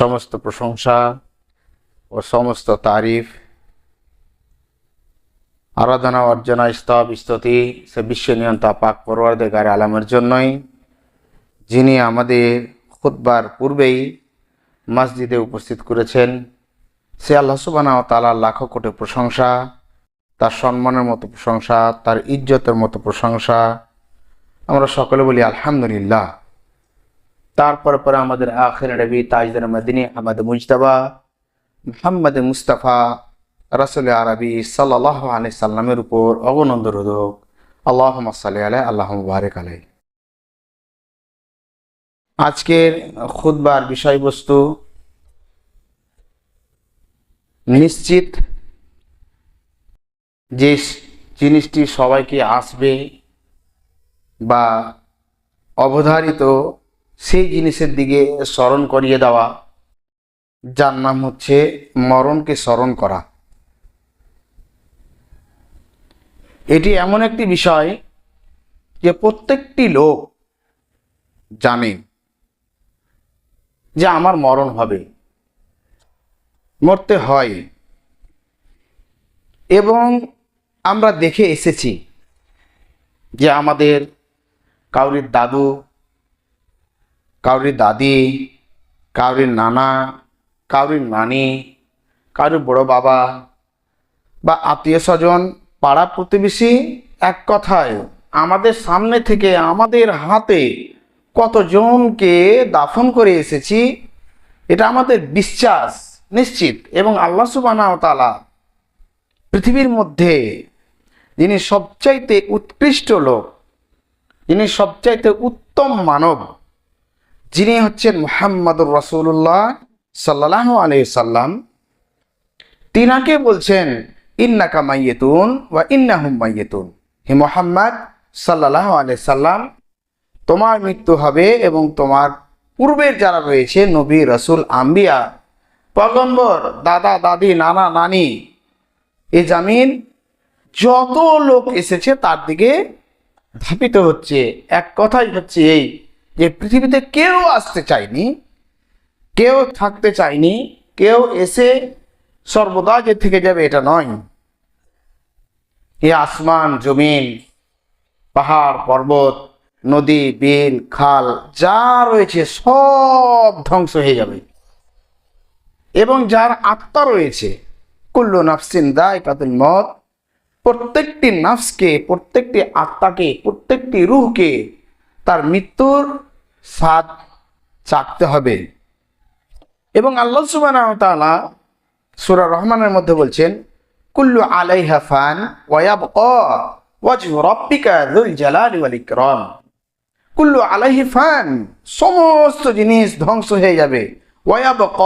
সমস্ত প্রশংসা ও সমস্ত তারিফ, আরাধনা অর্জনা স্তব, স্তুতি সে বিশ্ব নিয়ন্তা পাক পরওয়ারদেগার আলামের জন্যই, যিনি আমাদের খুতবার পূর্বেই মসজিদে উপস্থিত করেছেন। সে আল্লাহ সুবানা ও তালার লাখো কোটি প্রশংসা, তার সম্মানের মতো প্রশংসা, তার ইজ্জতের মতো প্রশংসা। আমরা সকলে বলি আলহামদুলিল্লাহ। তারপর পর আমাদের আখের নবী তাজদার মদিনী আহমদ মুজতবা মোহাম্মদ মুস্তাফা রসুল আরবি সাল্লাহ আলি সাল্লামের উপর অগনন্দ রোধক আল্লাহ সাল্লি আলাই আল্লাহ বারেক আলাই আজকের খুদবার বিষয়বস্তু নিশ্চিত যে জিনিসটি সবাইকে আসবে বা অবধারিত সেই জিনিসের দিকে স্মরণ করিয়ে দেওয়া, যার নাম হচ্ছে মরণকে স্মরণ করা। এটি এমন একটি বিষয় যে প্রত্যেকটি লোক জানে যে আমার মরণ হবে, মরতে হয়। এবং আমরা দেখে এসেছি যে আমাদের কাউরির দাদু কাউরির দাদি, কাউরির নানা, কাউরির নানি কারুর বড় বাবা বা আত্মীয় স্বজন পাড়া প্রতিবেশী এক কথায় আমাদের সামনে থেকে আমাদের হাতে কতজনকে দাফন করে এসেছি, এটা আমাদের বিশ্বাস নিশ্চিত এবং আল্লাহ সুবানা তালা পৃথিবীর মধ্যে যিনি সবচাইতে উৎকৃষ্ট লোক, যিনি সবচাইতে উত্তম মানব যিনি হচ্ছেন মোহাম্মদুর রসুল্লাহ সাল্লাহ আলি সাল্লাম, তিনাকে বলছেন, ইন্নাকা মাইয়েতুন বা ইন্নাহুম মাইয়েতুন হে মোহাম্মদ সাল্লাহ আলি সাল্লাম, তোমার মৃত্যু হবে এবং তোমার পূর্বের যারা রয়েছে, নবী, রসুল, আম্বিয়া পগম্বর দাদা, দাদি, নানা, নানি, এ জামিন যত লোক এসেছে তার দিকে ধাপিত হচ্ছে। এক কথাই হচ্ছে এই যে পৃথিবীতে কেউ আসতে চায়নি, কেউ থাকতে চায়নি, কেউ এসে সর্বদা যে থেকে যাবে এটা নয়। এ আসমান, জমিন, পাহাড়, পর্বত, নদী, বিল, খাল, যা রয়েছে সব ধ্বংস হয়ে যাবে। এবং যার আত্মা রয়েছে, কুল্লু নাফসিন দায় কাতুল মত প্রত্যেকটি নাফসকে, প্রত্যেকটি আত্মাকে, প্রত্যেকটি রুহকে তার মৃত্যুর স্বাদ চাকতে হবে। এবং আল্লাহ সুবাহ সুরা রহমানের মধ্যে বলছেন, কুল্লু আলাই হাফান ওয়াব ইকরাম। কুল্লু আলাইহি ফান, সমস্ত জিনিস ধ্বংস হয়ে যাবে। ওয়াব ক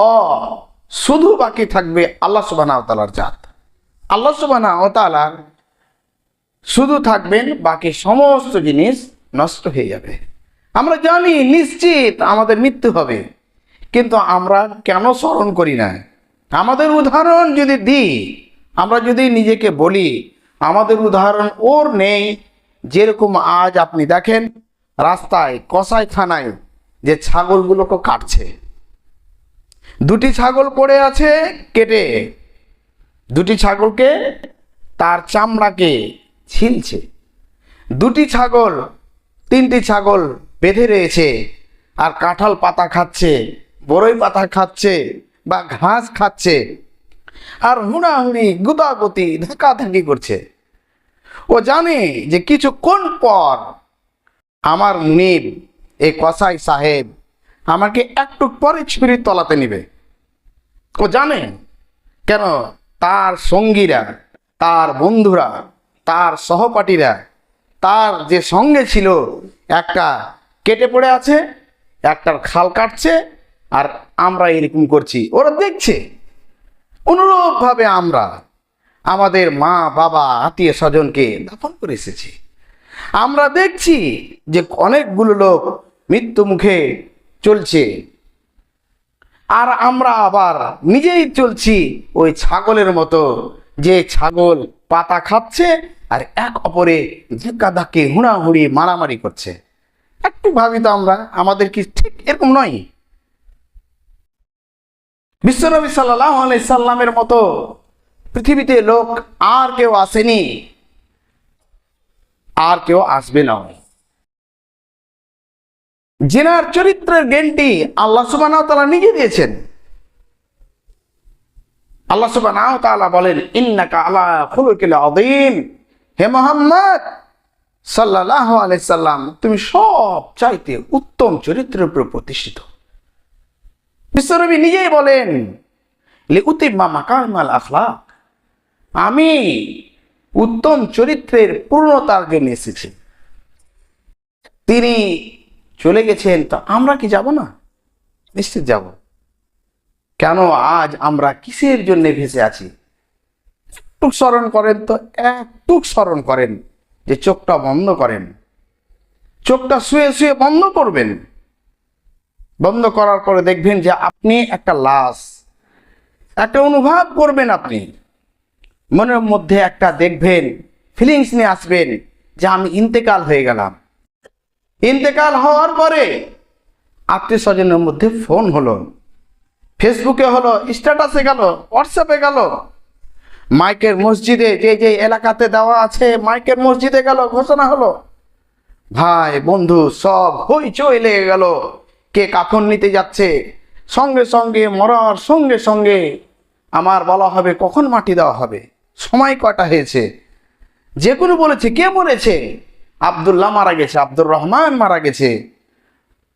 শুধু বাকি থাকবে আল্লাহ তাআলার জাত। আল্লাহ সুবহানাহু শুধু থাকবেন, বাকি সমস্ত জিনিস নষ্ট হয়ে যাবে। আমরা জানি নিশ্চিত আমাদের মৃত্যু হবে, কিন্তু আমরা কেন স্মরণ করি না? আমাদের উদাহরণ যদি দিই, আমরা যদি নিজেকে বলি, আমাদের উদাহরণ ওর নেই, যেরকম আজ আপনি দেখেন, রাস্তায় কসাইখানায় যে ছাগলগুলোকে কাটছে। দুটি ছাগল পড়ে আছে কেটে, দুটি ছাগলকে তার চামড়াকে ছিলছে দুটি ছাগল, তিনটি ছাগল বেঁধে রয়েছে আর কাঁঠাল পাতা খাচ্ছে বড়ই পাতা খাচ্ছে বা ঘাস খাচ্ছে। আর হুড়াহুড়ি গুদাগুতি, ধাক্কাধাক্কি করছে। ও জানে যে কিছুক্ষণ পর আমার মুনিব এই কসাই সাহেব আমাকে একটু পরে ছুরির তলাতে নিবে। ও জানে কেন তার সঙ্গীরা, তার বন্ধুরা, তার সহপাঠীরা, তার যে সঙ্গে ছিল একটা কেটে পড়ে আছে, একটার খাল কাটছে, আর আমরা এরকম করছি। ওরা দেখছে। অনুরূপভাবে আমরা আমাদের মা, বাবা, আত্মীয় স্বজনকে দাফন করে এসেছি। আমরা দেখছি যে অনেকগুলো লোক মৃত্যু মুখে চলছে। আর আমরা আবার নিজেই চলছি ওই ছাগলের মতো, যে ছাগল পাতা খাচ্ছে আর এক অপরে ধাক্কা ধাক্কি হুড়াহুড়ি, মারামারি করছে। একটু ভাবি তো আমরা, আমাদের কি ঠিক এরকম নয়? বিশ্বনবী সাল্লাহ সাল্লামের মতো পৃথিবীতে লোক আর কেউ আসেনি, আর কেউ আসবে না। জেনার চরিত্রের জ্ঞানটি আল্লাহ তালা নিজে দিয়েছেন। আল্লাহ সুবাহ বলেন, ইন্নাকা আলা হে মোহাম্মদ সাল্লাল্লাহু আলাইহি সাল্লাম, তুমি সব চাইতে উত্তম চরিত্রের উপর প্রতিষ্ঠিত। বিশ্বরবি নিজেই বলেন, লিউতিম্মা মাকারিমাল আখলাক। আমি উত্তম চরিত্রের পূর্ণতার জন্য এসেছি। তিনি চলে গেছেন, তো আমরা কি যাব না? নিশ্চিত যাব। কেন আজ আমরা কিসের জন্য ভেসে আছি? একটু স্মরণ করেন তো, একটু স্মরণ করেন। যে চোখটা বন্ধ করেন। চোখটা শুয়ে শুয়ে বন্ধ করবেন। বন্ধ করার পরে দেখবেন যে আপনি একটা লাশ, একটা অনুভব করবেন আপনি। মনের মধ্যে একটা দেখবেন ফিলিংস নিয়ে আসবেন যে আমি ইন্তেকাল হয়ে গেলাম। ইন্তেকাল হওয়ার পরে আত্মীয় স্বজনের মধ্যে ফোন হলো। ফেসবুকে হলো স্ট্যাটাসে গেল হোয়াটসঅ্যাপে গেল। মাইকের মসজিদে যে যে এলাকাতে দেওয়া আছে, মাইকের মসজিদে গেল, ঘোষণা হলো। ভাই, বন্ধু, সব হইচই লেগে গেল। কে কাফন নিতে যাচ্ছে? সঙ্গে সঙ্গে মরার সঙ্গে সঙ্গে আমার বলা হবে কখন মাটি দেওয়া হবে? সময় কটা হয়েছে? যে কোনো বলেছে, কে বলেছে? আবদুল্লাহ মারা গেছে, আব্দুর রহমান মারা গেছে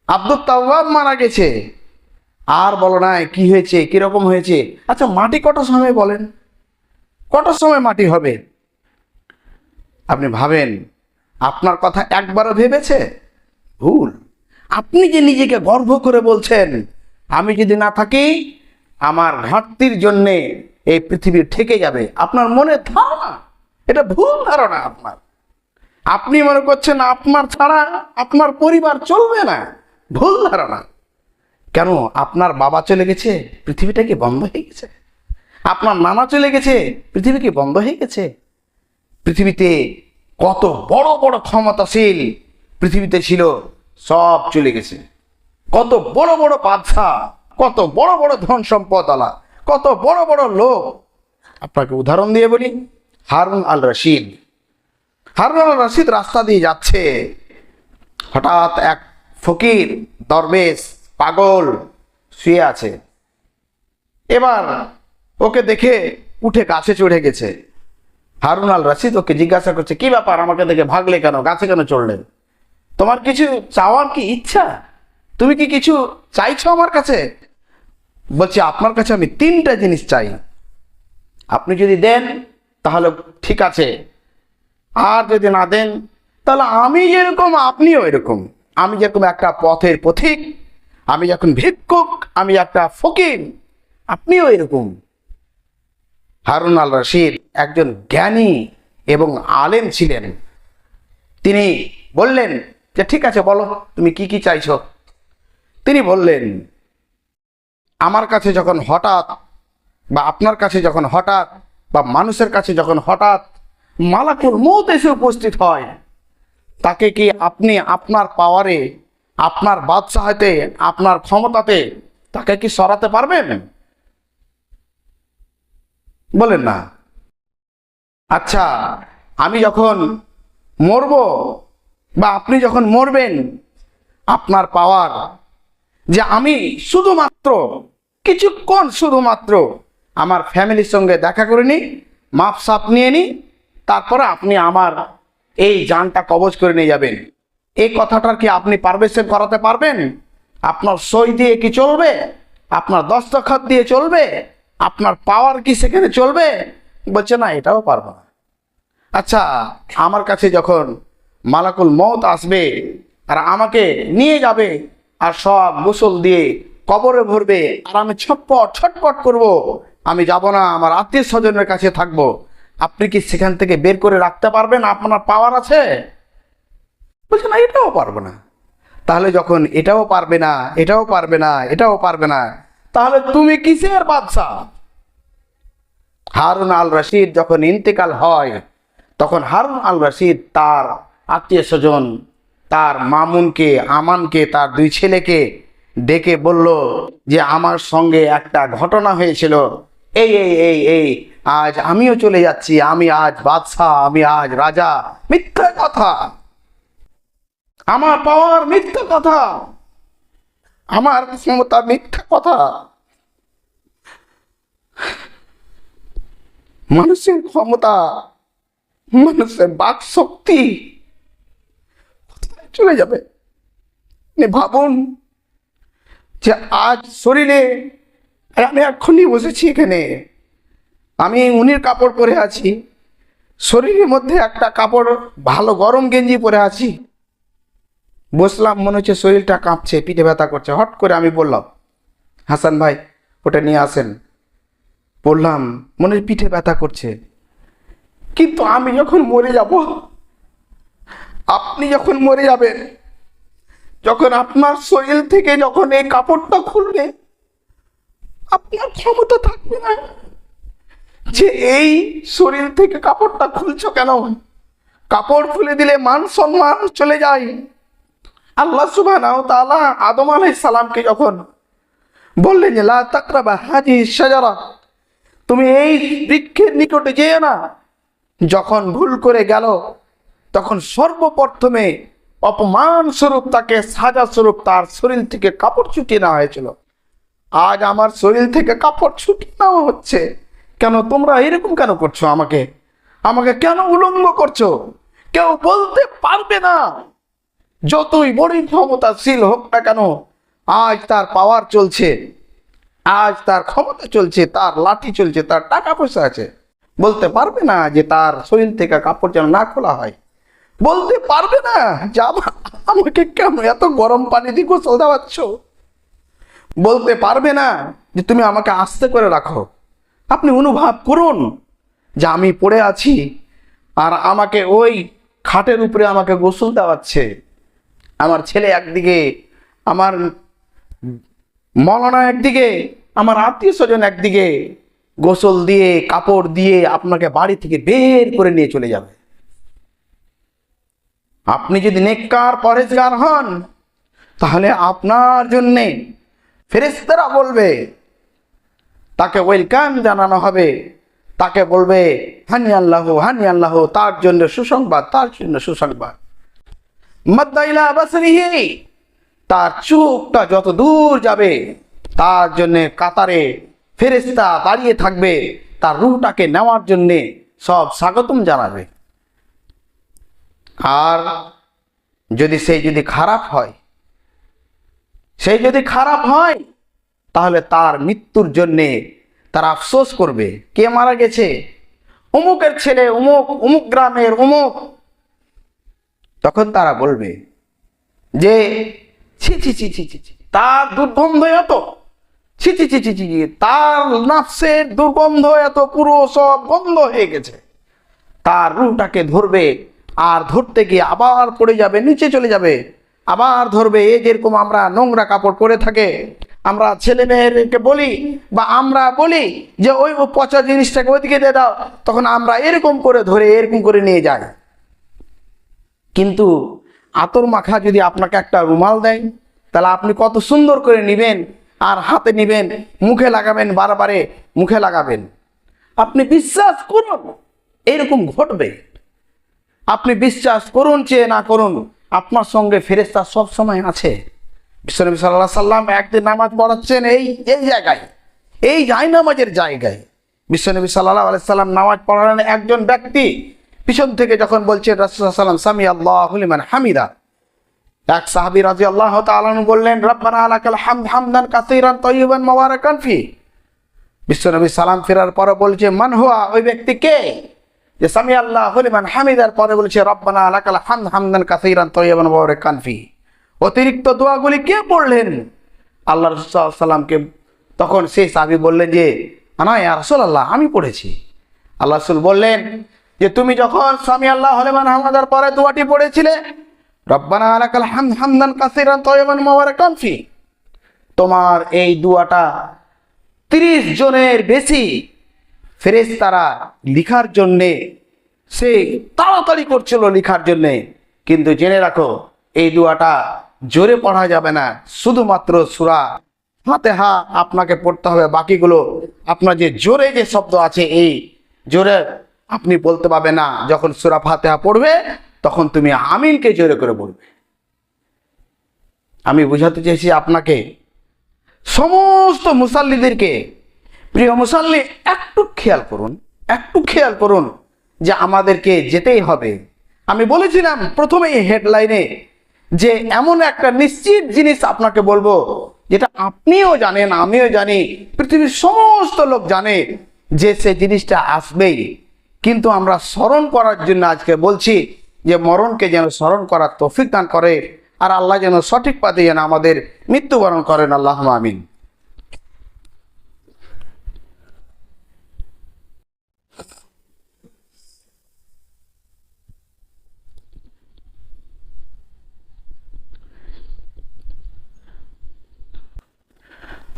আব্দুল তাওয়াব মারা গেছে। আর বলো না কি হয়েছে, কীরকম হয়েছে? আচ্ছা মাটি কটা সময় বলেন? কটার সময় মাটি হবে? আপনি ভাবেন, আপনার কথা একবারও ভেবেছে? ভুল। আপনি যে নিজেকে গর্ব করে বলছেন, আমি যদি না থাকি, আমার ঘাটতির জন্যে এই পৃথিবী ঠেকে যাবে। আপনার মনে ধারণা? এটা ভুল ধারণা আপনার। আপনি মনে করছেন আপনার ছাড়া আপনার পরিবার চলবে না। ভুল ধারণা। কেন আপনার বাবা চলে গেছে? পৃথিবীটা কি বন্ধ হয়ে গেছে? আপনার নানা চলে গেছে, পৃথিবী কি বন্ধ হয়ে গেছে? পৃথিবীতে কত বড় বড় ক্ষমতাশীল পৃথিবীতে ছিল, সব চলে গেছে। কত বড় বড় বাদশা কত বড় বড় ধন সম্পদ আলা কত বড় বড় লোক। আপনাকে উদাহরণ দিয়ে বলি, হারুন আল রশিদ। হারুন আল রশিদ রাস্তা দিয়ে যাচ্ছে। হঠাৎ এক ফকির, দরবেশ, পাগল শুয়ে আছে। এবার ওকে দেখে উঠে গাছে চড়ে গেছে। হারুন আল রাশিদ ওকে জিজ্ঞাসা করছে, কি ব্যাপার? আমাকে দেখে ভাগলে কেন? গাছে কেন চড়লে? তোমার কিছু চাওয়ার কি ইচ্ছা? তুমি কি কিছু চাইছো আমার কাছে? বলছি, আপনার কাছে আমি তিনটা জিনিস চাই। আপনি যদি দেন, তাহলে ঠিক আছে। আর যদি না দেন, তাহলে আমি যেরকম, আপনিও এরকম। আমি যেরকম একটা পথের পথিক, আমি যখন ভিক্ষুক, আমি একটা ফকির, আপনিও এরকম। হারুন আল রশিদ একজন জ্ঞানী এবং আলেম ছিলেন। তিনি বললেন যে, ঠিক আছে, বলো, তুমি কি কি চাইছো? তিনি বললেন, আমার কাছে যখন হঠাৎ বা আপনার কাছে যখন হঠাৎ বা মানুষের কাছে যখন হঠাৎ মালাকুল মৌত এসে উপস্থিত হয়, তাকে কি আপনি আপনার পাওয়ারে, আপনার বাদশাহতে, আপনার ক্ষমতাতে তাকে কি সরাতে পারবেন? বলেন না। আচ্ছা আমি যখন মরব বা আপনি যখন মরবেন, আপনার পাওয়ার যে আমি শুধুমাত্র, কিছুক্ষণ শুধুমাত্র আমার ফ্যামিলির সঙ্গে দেখা করে নিই মাপ সাপ নিয়ে নিই, তারপরে আপনি আমার এই যানটা কবজ করে নিয়ে যাবেন। এই কথাটার কি আপনি পারমিশন করাতে পারবেন? আপনার সই দিয়ে কি চলবে? আপনার দস্তখত দিয়ে চলবে? আপনার পাওয়ার কি সেখানে চলবে? বলছে, না, এটাও পারব না। আচ্ছা আমার কাছে যখন মালাকুল মত আসবে, আর আমাকে নিয়ে যাবে, আর সব গোসল দিয়ে কবরে ভরবে, আর আমি ছটপট ছটপট করব, আমি যাব না, আমার আত্মীয় স্বজনের কাছে থাকব। আপনি কি সেখান থেকে বের করে রাখতে পারবেন? আপনার পাওয়ার আছে? বলছে, না, এটাও পারব না। তাহলে যখন এটাও পারবে না, এটাও পারবে না, এটাও পারবে না তাহলে তুমি কিসের বাদশা? হারুন আল রশিদ যখন ইন্তেকাল হয়, তখন হারুন আল রশিদ তার আত্মীয় স্বজন, তার মামুনকে, আমানকে, তার দুই ছেলেকে ডেকে বলল যে, আমার সঙ্গে একটা ঘটনা হয়েছিল। এই এই এই এই, আজ আমিও চলে যাচ্ছি। আমি আজ বাদশাহ আমি আজ রাজা। মিথ্যা কথা। আমার পাওয়ার মিথ্যা কথা। আমার ক্ষমতা মিথ্যা কথা। মানুষের ক্ষমতা, মানুষের বাক শক্তি চলে যাবে? ভাবুন যে আজ শরীরে আমি এক্ষুনি বসেছি এখানে। আমি উনির কাপড় পরে আছি, শরীরের মধ্যে একটা কাপড় ভালো গরম গেঞ্জি পরে আছি। বসলাম, মনে হচ্ছে শরীরটা কাঁপছে, পিঠে ব্যথা করছে। হট করে আমি বললাম, হাসান ভাই, ওটা নিয়ে আসেন। বললাম, মনে পিঠে ব্যথা করছে। কিন্তু আমি যখন মরে যাব, আপনি যখন মরে যাবেন, যখন আপনার শরীর থেকে যখন এই কাপড়টা খুলবে, আপনার ক্ষমতা থাকবে না যে এই শরীর থেকে কাপড়টা খুলছ কেন? কাপড় খুলে দিলে মান সম্মান চলে যায়। আল্লাহ তাআলা আদম আলাই সালামকে যখন বললেন যে হাজি সাজারা তুমি এই বৃক্ষের নিকটে যেও না। যখন ভুল করে গেল, তখন সর্বপ্রথমে অপমান স্বরূপ তাকে সাজা স্বরূপ তার শরীর থেকে কাপড় ছুটিয়ে নেওয়া হয়েছিল। আজ আমার শরীর থেকে কাপড় ছুটিয়ে নেওয়া হচ্ছে। কেন তোমরা এরকম কেন করছ আমাকে? আমাকে কেন উলঙ্গ করছ? কেউ বলতে পারবে না। যতই বড়ই ক্ষমতাশীল হোক না কেন, আজ তার পাওয়ার চলছে। আজ তার ক্ষমতা চলছে, তার লাঠি চলছে, তার টাকা পয়সা আছে। বলতে পারবে না যে তার শরীর থেকে কাপড় যেন না খোলা হয়। বলতে পারবে না, যে আমাকে কেন এত গরম পানি দিয়ে গোসল দেওয়াচ্ছ? বলতে পারবে না যে তুমি আমাকে আস্তে করে রাখো। আপনি অনুভব করুন যে আমি পড়ে আছি আর আমাকে ওই খাটের উপরে আমাকে গোসল দেওয়াচ্ছে। আমার ছেলে একদিকে, আমার মলনা একদিকে, আমার আত্মীয় স্বজন একদিকে, গোসল দিয়ে, কাপড় দিয়ে আপনাকে বাড়ি থেকে বের করে নিয়ে চলে যাবে। আপনি যদি নেককার পরেজগার হন, তাহলে আপনার জন্যে ফেরেস্তারা বলবে, তাকে ওয়েলকাম জানানো হবে। তাকে বলবে হানি আল্লাহ হানি আল্লাহ তার জন্য সুসংবাদ, তার জন্য সুসংবাদ। তার চোখটা যত দূর যাবে, তার জন্যে কাতারে ফেরেস্তা দাঁড়িয়ে থাকবে, তার রুহটাকে নেওয়ার জন্যে সব স্বাগতম জানাবে। আর যদি সেই যদি খারাপ হয় সেই যদি খারাপ হয়, তাহলে তার মৃত্যুর জন্যে তার আফসোস করবে। কে মারা গেছে? অমুকের ছেলে, অমুক অমুক গ্রামের অমুক তখন তারা বলবে যে ছি ছি ছি ছি ছি তার দুর্গন্ধ এত ছি ছি ছি ছি ছি তার নাফসের দুর্গন্ধ এত পুরো সব বন্ধ হয়ে গেছে তার রুহটাকে ধরবে আর ধরতে গিয়ে আবার পড়ে যাবে নিচে চলে যাবে আবার ধরবে এই যেরকম আমরা নোংরা কাপড় পরে থাকে আমরা ছেলে মেয়েদেরকে বলি বা আমরা বলি যে ওই পচা জিনিসটাকে ওইদিকে দিয়ে দাও তখন আমরা এরকম করে ধরে এরকম করে নিয়ে যাই কিন্তু আতর মাখা যদি আপনাকে একটা রুমাল দেয়, তাহলে আপনি কত সুন্দর করে নেবেন আর হাতে নেবেন, মুখে লাগাবেন, বারবারে মুখে লাগাবেন। আপনি বিশ্বাস করুন, এরকম ঘটবে। আপনি বিশ্বাস করুন, চেয়ে না করুন, আপনার সঙ্গে ফেরেস্তা সব সময় আছে। বিশ্বনবী সাল্লাহ সাল্লাম একদিন নামাজ পড়াচ্ছেন এই এই জায়গায়, এই জায় নামাজের জায়গায়। বিশ্বনবী সাল্লাহ আলাইসাল্লাম নামাজ পড়ালেন একজন ব্যক্তি পিছন থেকে যখন বলছেন রাসুল্লাহ সামি আল্লাহ হলিমান হামিদা। এক সাহাবি রাজি আল্লাহ তালন বললেন, রব্বানা হামদ হামদান বিশ্বনবী সালাম ফেরার পরে বলছে, মান হুয়া? ওই ব্যক্তি কে? যে, সামি আল্লাহ হলিমান হামিদার। পরে বলছে, রব্বানা হামদান অতিরিক্ত দোয়াগুলি কে পড়লেন? আল্লাহ রসুল সাল্লামকে তখন সেই সাহাবি বললেন যে না ইয়া রাসূলুল্লাহ, আমি পড়েছি। আল্লাহ রসুল বললেন যে তুমি যখন স্বামী আল্লাহ হলেমান হামাদার পরে দোয়াটি পড়েছিলে, রব্বানা আলাকাল হামদ হামদান কাসিরান তয়বান মোবারকান ফি। তোমার এই দুয়াটা তিরিশ জনের বেশি ফেরেশতারা লিখার জন্যে, সে তাড়াতাড়ি করছিল লিখার জন্যে। কিন্তু জেনে রাখো, এই দুয়াটা জোরে পড়া যাবে না। শুধুমাত্র সুরা ফাতেহা আপনাকে পড়তে হবে। বাকিগুলো আপনার যে জোরে যে শব্দ আছে, এই জোরে আপনি বলতে পারবে না, যখন সুরা ফাতেহা পড়বে, তখন তুমি আমিনকে জোরে করে বলবে। আমি বুঝাতে চেয়েছি আপনাকে, সমস্ত মুসাল্লিদেরকে, প্রিয় মুসাল্লি, একটু খেয়াল করুন, একটু খেয়াল করুন যে আমাদেরকে যেতেই হবে। আমি বলেছিলাম প্রথমেই হেডলাইনে যে এমন একটা নিশ্চিত জিনিস আপনাকে বলব, যেটা আপনিও জানেন, আমিও জানি, পৃথিবীর সমস্ত লোক জানে যে সে জিনিসটা আসবেই। কিন্তু আমরা স্মরণ করার জন্য আজকে বলছি যে মরণকে যেন স্মরণ করার তৌফিক দান করে আর আল্লাহ যেন সঠিক পথে যেন আমাদের মৃত্যুবরণ করেন। আল্লাহ আমিন।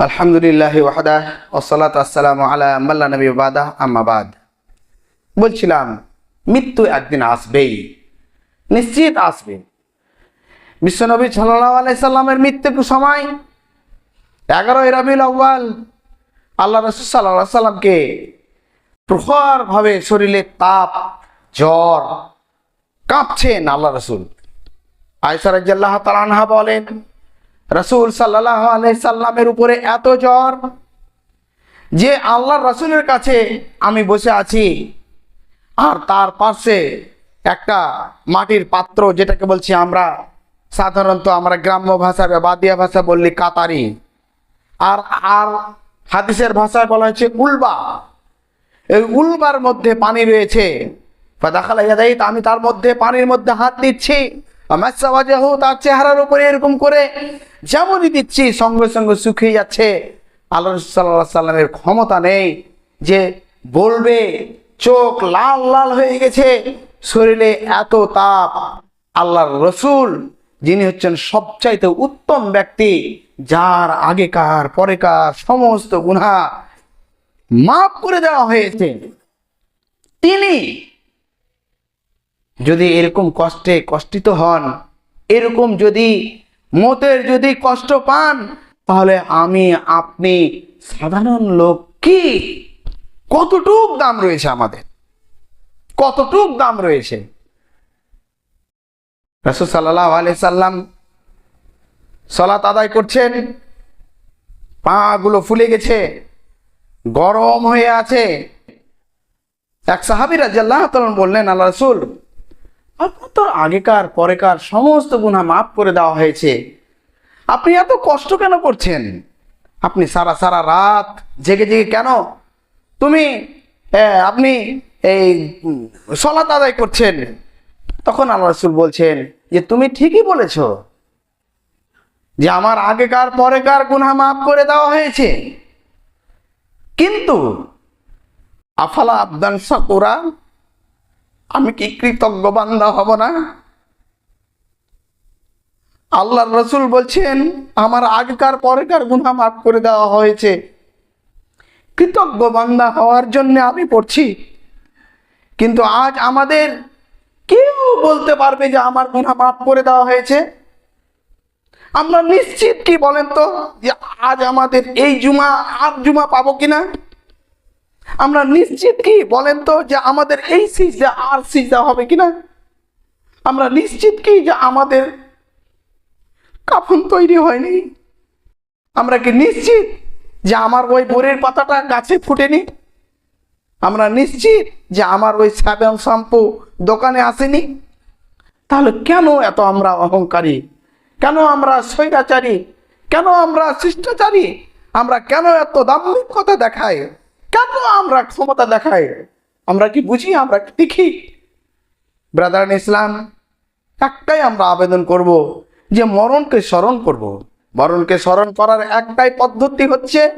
আলহামদুলিল্লাহ ওয়াহাদা ওসালাত আসসালামু আলা মাল্লা নবী বাদা। আম্মাবাদ বলছিলাম, মৃত্যু একদিন আসবেই, নিশ্চিত আসবে। বিশ্বনবী সাল্লাহ আলাইসাল্লামের মৃত্যুর সময় এগারোই রবিউল আউ্বাল আল্লাহ রসুল সাল্লাহ সাল্লামকে প্রখরভাবে শরীরে তাপ, জ্বর কাঁপছেন আল্লাহ রসুল। আয়সা রাজ্লাহ তালানহা বলেন, রসুল সাল্লাহ সাল্লামের উপরে এত জ্বর যে আল্লাহ রসুলের কাছে আমি বসে আছি। আর তার পাশে একটা মাটির পাত্র, যেটাকে বলছি আমরা সাধারণত আমরা গ্রাম্য ভাষা বা বাদিয়া ভাষা বললি কাতারি। আর আর হাদিসের ভাষায় বলা হয়েছে উলবা। এই উলবার মধ্যে পানি রয়েছে। আমি তার মধ্যে পানির মধ্যে হাত দিচ্ছি। তার চেহারার উপরে এরকম করে যেমনই দিচ্ছি, সঙ্গে সঙ্গে শুকিয়ে যাচ্ছে। আল্লাহ সাল্লাহ সাল্লামের ক্ষমতা নেই যে বলবে। চোখ লাল লাল হয়ে গেছে। শরীরে এত তাপ। আল্লাহর রসুল, যিনি হচ্ছেন সবচাইতে উত্তম ব্যক্তি, যার আগেকার, পরেকার সমস্ত গুণা মাফ করে দেওয়া হয়েছে। তিনি যদি এরকম কষ্টে কষ্টিত হন, এরকম যদি মতের যদি কষ্ট পান, তাহলে আমি, আপনি সাধারণ লোক কি? কতটুক দাম রয়েছে আমাদের? কতটুক দাম রয়েছে? রসুল সাল্লাহ আলি সাল্লাম সলাত আদায় করছেন। পাগুলো ফুলে গেছে, গরম হয়ে আছে। এক সাহাবিরা জাল্লাহ বললেন, আল্লাহ রসুল, আপনার তো আগেকার, পরেকার সমস্ত গুণা মাফ করে দেওয়া হয়েছে। আপনি এত কষ্ট কেন করছেন? আপনি সারা সারা রাত জেগে জেগে কেন তুমি আপনি এই সলাত আদায় করছেন। তখন আল্লাহ রসুল বলছেন, যে তুমি ঠিকই বলেছ যে আমার আগেকার, পরেকার গুণা মাফ করে দেওয়া হয়েছে। কিন্তু আফালা আবদান সাকুরা আমি কি কৃতজ্ঞ বান্দা হব না? আল্লাহ রসুল বলছেন, আমার আগেকার, পরেকার গুণা মাফ করে দেওয়া হয়েছে। কৃতজ্ঞ বান্দা হওয়ার জন্য আমি পড়ছি। কিন্তু আজ আমাদের কেউ বলতে পারবে যে আমার গুণা মাফ করে দেওয়া হয়েছে। আমরা নিশ্চিত কি বলেন তো যে আজ আমাদের এই জুমা আর জুমা পাবো কিনা? আমরা নিশ্চিত কি বলেন তো যে আমাদের এই সিজদা, আর সিজা হবে কিনা? আমরা নিশ্চিত কি যে আমাদের কাফন তৈরি হয়নি? আমরা কি নিশ্চিত যে আমার ওই বোরের পাতাটা গাছে ফুটেনি। আমরা নিশ্চিত যে আমার ওই সাবেন শ্যাম্পু দোকানে আসেনি। তাহলে কেন এত আমরা অহংকারী? কেন আমরা স্বৈরাচারী? কেন আমরা শিষ্টাচারী? আমরা কেন এত দাম্ভিকতা দেখাই? কেন আমরা ক্ষমতা দেখাই? আমরা কি বুঝি? আমরা কি দেখি ব্রাদার ইসলাম, একটাই আমরা আবেদন করব যে মরণকে স্মরণ করব। মরণকে স্মরণ করার একটাই পদ্ধতি হচ্ছে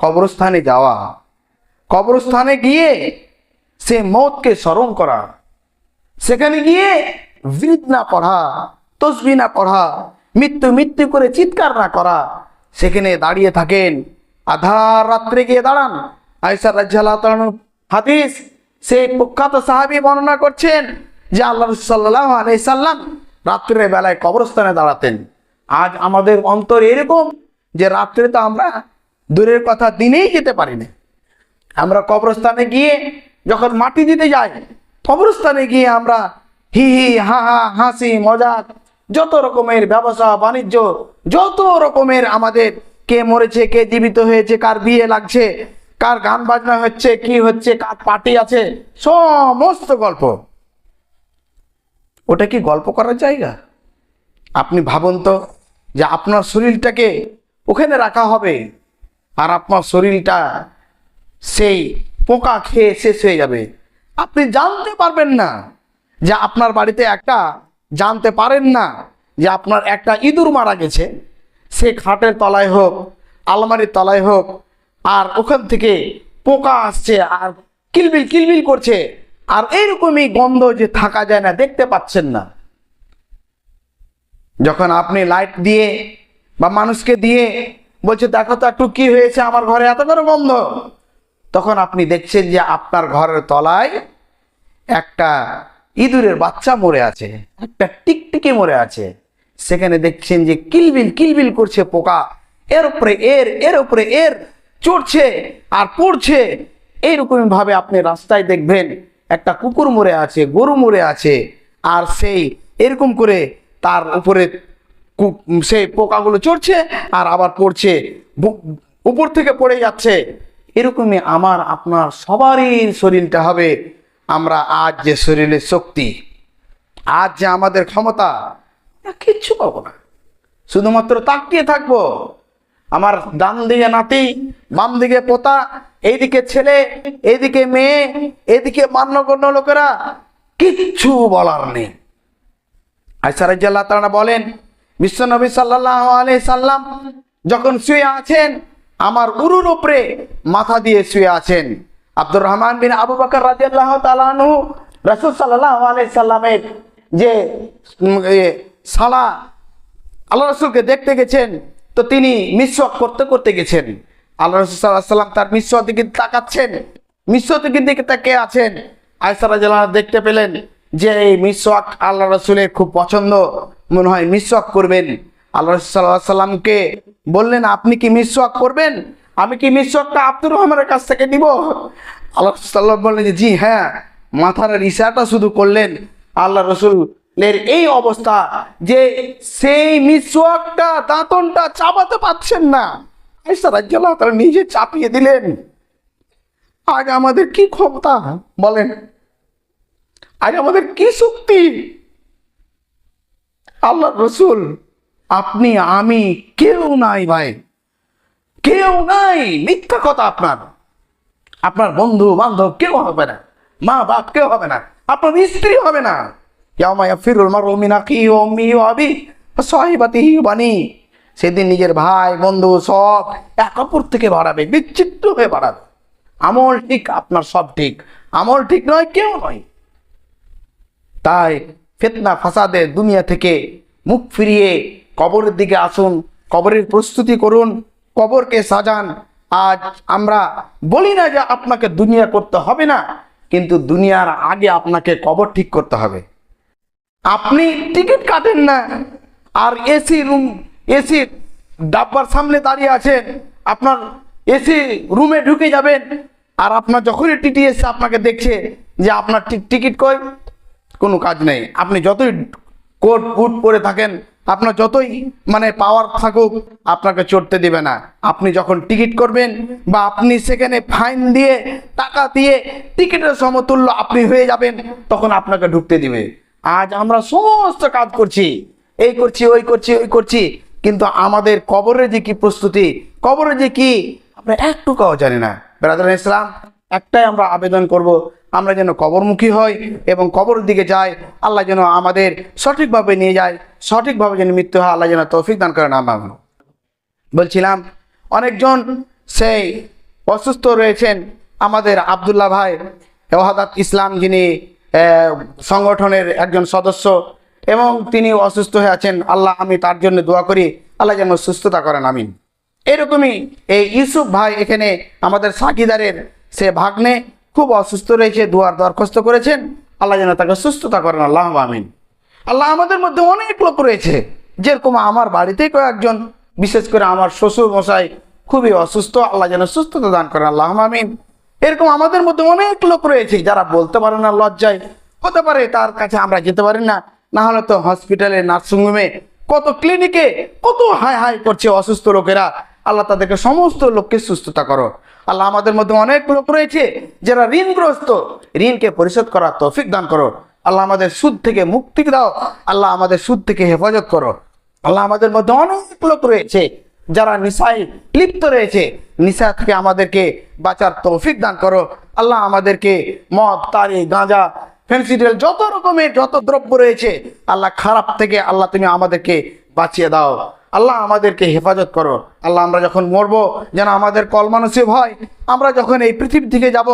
কবরস্থানে যাওয়া। কবরস্থানে গিয়ে সে মৌতকে স্মরণ করা। সেখানে গিয়ে বৃদ না পড়া, তসবি না পড়া, মৃত্যু মৃত্যু করে চিৎকার না করা। সেখানে দাঁড়িয়ে থাকেন, আধার রাত্রে গিয়ে দাঁড়ান। আয়সার রাজ্জাল্লাহ হাদিস, সেই প্রখ্যাত সাহাবি বর্ণনা করছেন যে আল্লাহ সাল্লাম রাত্রের বেলায় কবরস্থানে দাঁড়াতেন। আজ আমাদের অন্তর এরকম যে রাত্রে তো আমরা দূরের কথা দিনেই যেতে পারি না। আমরা কবরস্থানে গিয়ে যখন মাটি দিতে যাই, কবরস্থানে গিয়ে আমরা হি হি, হা হা, হাসি মজাক যত রকমের ব্যবসা, বাণিজ্য, যত রকমের আমাদের কে মরেছে, কে জীবিত হয়েছে, কার বিয়ে লাগছে, কার গান বাজনা হচ্ছে, কি হচ্ছে, কার পার্টি আছে, সমস্ত গল্প। ওটা কি গল্প করার জায়গা? আপনি ভাবুন তো যে আপনার শরীরটাকে ওখানে রাখা হবে আর আপনার শরীরটা সেই পোকা খেয়ে শেষ হয়ে যাবে। আপনি জানতে পারবেন না যে আপনার বাড়িতে একটা জানতে পারেন না যে আপনার একটা ইঁদুর মারা গেছে। সে খাটের তলায় হোক, আলমারির তলায় হোক, আর ওখান থেকে পোকা আসছে আর কিলবিল কিলবিল করছে। আর এইরকমই গন্ধ যে থাকা যায় না, দেখতে পাচ্ছেন না। যখন আপনি লাইট দিয়ে বা মানুষকে দিয়ে বলছে, দেখো তো একটু কি হয়েছে আমার ঘরে, এত করে গন্ধ। তখন আপনি দেখছেন যে আপনার ঘরের তলায় একটা ইঁদুরের বাচ্চা মরে আছে, একটা টিকটিকি মরে আছে। সেখানে দেখছেন যে কিলবিল কিলবিল করছে পোকা। এর উপরে এর এর উপরে এর, চড়ছে আর পড়ছে। এইরকম ভাবে আপনি রাস্তায় দেখবেন একটা কুকুর মরে আছে, গরু মরে আছে, আর সেই এরকম করে তার উপরে সেই পোকাগুলো চড়ছে আর আবার পড়ছে উপর থেকে পড়ে যাচ্ছে। এরকমই আমার, আপনার সবারই শরীরটা হবে। আমরা আজ যে শরীরের শক্তি, আজ যে আমাদের ক্ষমতা কিচ্ছু পাবো না। শুধুমাত্র তাকিয়ে থাকব। আমার ডান দিকে নাতি, বাম দিকে পোতা, এইদিকে ছেলে, এইদিকে মেয়ে এদিকে মান্যগণ্য লোকেরা, কিচ্ছু বলার নেই। আইসারাজ্লাহ তারা বলেন, বিশ্বনবী সাল্লাহ আলি সাল্লাম যখন শুয়ে আছেন, আমার উরুর উপরে মাথা দিয়ে শুয়ে আছেন। আব্দুর রহমান বিন আবু বকর রাজিয়াল্লাহ তালানহু রসুল সাল্লাহ আলি সাল্লামের যে সালা আল্লাহ রসুলকে দেখতে গেছেন, তো তিনি মিসওয়াক করতে করতে গেছেন। আল্লাহ রসুল সাল্লাহ সাল্লাম তার মিসওয়াক দিকে তাকাচ্ছেন। মিসওয়াক দিকে তাকে আছেন। আয়সারা জালান দেখতে পেলেন যে এই মিসওয়াক আল্লাহ রসুলের খুব পছন্দ, মনে হয় মিসওয়াক করবেন। আল্লাহ রসুল সাল্লাহ সাল্লামকে বললেন, আপনি কি মিসওয়াক করবেন? আমি কি মিসওয়াকটা আব্দুর রহমানের কাছ থেকে নিব? আল্লাহ রসুল সাল্লাম বললেন জি হ্যাঁ। মাথার ইশাটা শুধু করলেন আল্লাহ রসুলের এই অবস্থা যে সেই মিসওয়াকটা দাঁতনটা চাপাতে পাচ্ছেন না। নিজে চাপিয়ে দিলেন। আগে আমাদের কি ক্ষমতা? বলেন। আজ আমাদের কি শক্তি? আল্লাহ রসুল, আপনি, আমি কেউ নাই ভাই। কেউ নাই, মিথ্যা কথা আপনার। আপনার বন্ধু বান্ধব কেউ হবে না। মা বাপ কেউ হবে না। আপনার স্ত্রী হবে না। সেদিন নিজের ভাই, বন্ধু সব এক অপর থেকে বাড়াবে বিচিত্র হয়ে বাড়াবে। আমল ঠিক, আপনার সব ঠিক। আমল ঠিক নয়, কেউ নয়। তাই ফেতনা, ফাসাদে দুনিয়া থেকে মুখ ফিরিয়ে কবরের দিকে আসুন, কবরের প্রস্তুতি করুন, কবরকে সাজান। আজ আমরা বলি না যে আপনাকে দুনিয়া করতে হবে না, কিন্তু দুনিয়ার আগে আপনাকে কবর ঠিক করতে হবে। আপনি টিকিট কাটেন না, আর এসি রুম, এসি ডাব্বার সামনে দাঁড়িয়ে আছেন, আপনার এসি রুমে ঢুকে যাবেন, আর আপনার যখনই টিটি এসে আপনাকে দেখছে যে আপনার টিকিট কই কোনো কাজ নেই। আপনি যতই কোট বুট পরে থাকেন, আপনার যতই মানে পাওয়ার থাকুক, আপনাকে চড়তে দেবে না। আপনি যখন টিকিট করবেন বা আপনি সেখানে ফাইন দিয়ে টাকা দিয়ে টিকিটের সমতুল্য আপনি হয়ে যাবেন, তখন আপনাকে ঢুকতে দিবে। আজ আমরা সমস্ত কাজ করছি। এই করছি, ওই করছি ওই করছি। কিন্তু আমাদের কবরের যে কি প্রস্তুতি, কবরের যে কি, আমরা একটু কাও জানি না। বেরাদার ইসলাম একটাই আমরা আবেদন করব, আমরা যেন কবরমুখী হই এবং কবরের দিকে যাই, আল্লাহ যেন আমাদের সঠিকভাবে নিয়ে যায়, সঠিকভাবে যেন মৃত্যু হয়, আল্লাহ যেন তৌফিক দান করেন আমার বলছিলাম, অনেকজন সেই অসুস্থ রয়েছেন, আমাদের আবদুল্লাহ ভাই ওহাদাত ইসলাম যিনি সংগঠনের একজন সদস্য এবং তিনি অসুস্থ হয়ে আছেন, আল্লাহ আমি তার জন্য দোয়া করি, আল্লাহ যেন সুস্থতা করেন, আমিন। এরকমই এই ইউসুফ ভাই এখানে আমাদের সাকিদারের সে ভাগ্নে খুব অসুস্থ রয়েছে দুয়ার দরখাস্ত করেছেন। আল্লাহ যেন তাকে সুস্থতা করেন। আল্লাহ আমিন। আল্লাহ আমাদের মধ্যে অনেক লোক রয়েছে। যেরকম আমার বাড়িতে কয়েকজন, বিশেষ করে আমার শ্বশুর মশাই খুবই অসুস্থ। আল্লাহ যেন সুস্থতা দান করেন। আল্লাহ আমিন। এরকম আমাদের মধ্যে অনেক লোক রয়েছে। যারা বলতে পারে না, লজ্জায়। হতে পারে তার কাছে আমরা যেতে পারি না। না হলে তো হসপিটালে নার্সিংহোমে কত ক্লিনিকে কত হাই হাই করছে অসুস্থ লোকেরা। আল্লাহ তাদেরকে সমস্ত লোককে সুস্থতা করো। আল্লাহ আমাদের মধ্যে অনেক লোক রয়েছে যারা ঋণগ্রস্ত। ঋণকে পরিশোধ করার তৌফিক দান করো। আল্লাহ আমাদের সুদ থেকে মুক্তি দাও। আল্লাহ আমাদের সুদ থেকে হেফাজত করো। আল্লাহ আমাদের মধ্যে অনেক লোক রয়েছে যারা নিশায় লিপ্ত রয়েছে। নিশা থেকে আমাদেরকে বাঁচার তৌফিক দান করো। আল্লাহ আমাদেরকে মদ, তারি, গাঁজা ফেন্সিডেল যত রকমের যত দ্রব্য রয়েছে, আল্লাহ খারাপ থেকে আল্লাহ তুমি আমাদেরকে বাঁচিয়ে দাও। আল্লাহ আমাদেরকে হেফাজত করো। আল্লাহ, আমরা যখন মরবো, যেন আমাদের কলমানসিব হয়, আমরা যখন এই পৃথিবী থেকে যাব,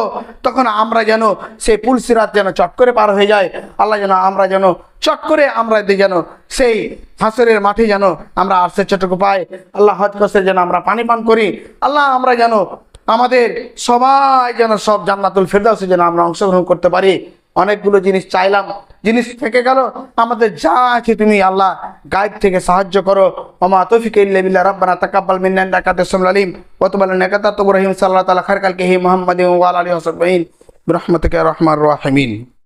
তখন আমরা যেন সেই পুলসিরাত যেন চট করে পার হয়ে যায়। আল্লাহ, যেন আমরা যেন চট করে আমরা যেন সেই হাসরের মাঠে যেন আমরা আরসের চটকু পাই। আল্লাহ, হজ কসের যেন আমরা পানি পান করি। আল্লাহ, আমরা যেন আমাদের সবাই যেন সব জান্নাতুল ফেরদাউসে যেন আমরা অংশগ্রহণ করতে পারি। অনেকগুলো জিনিস চাইলাম। জিনিস থেকে গেল। আমাদের যা আছে তুমি আল্লাহ গাইড থেকে সাহায্য করো। ওমা তৌফিক ইল্লা বিল্লাহ। রাব্বানা তাকাব্বাল মিন্না ইন্নাকা আনতাস আলিম। ওয়া তুব আলাইনা ইন্নাকা আনতাত রহিম সাল্লাল্লাহু তাআলা খায়র কালকে হি মুহাম্মাদিন ওয়া আলিহি ওয়া সাহবিহি। রাহমার রাহিমিন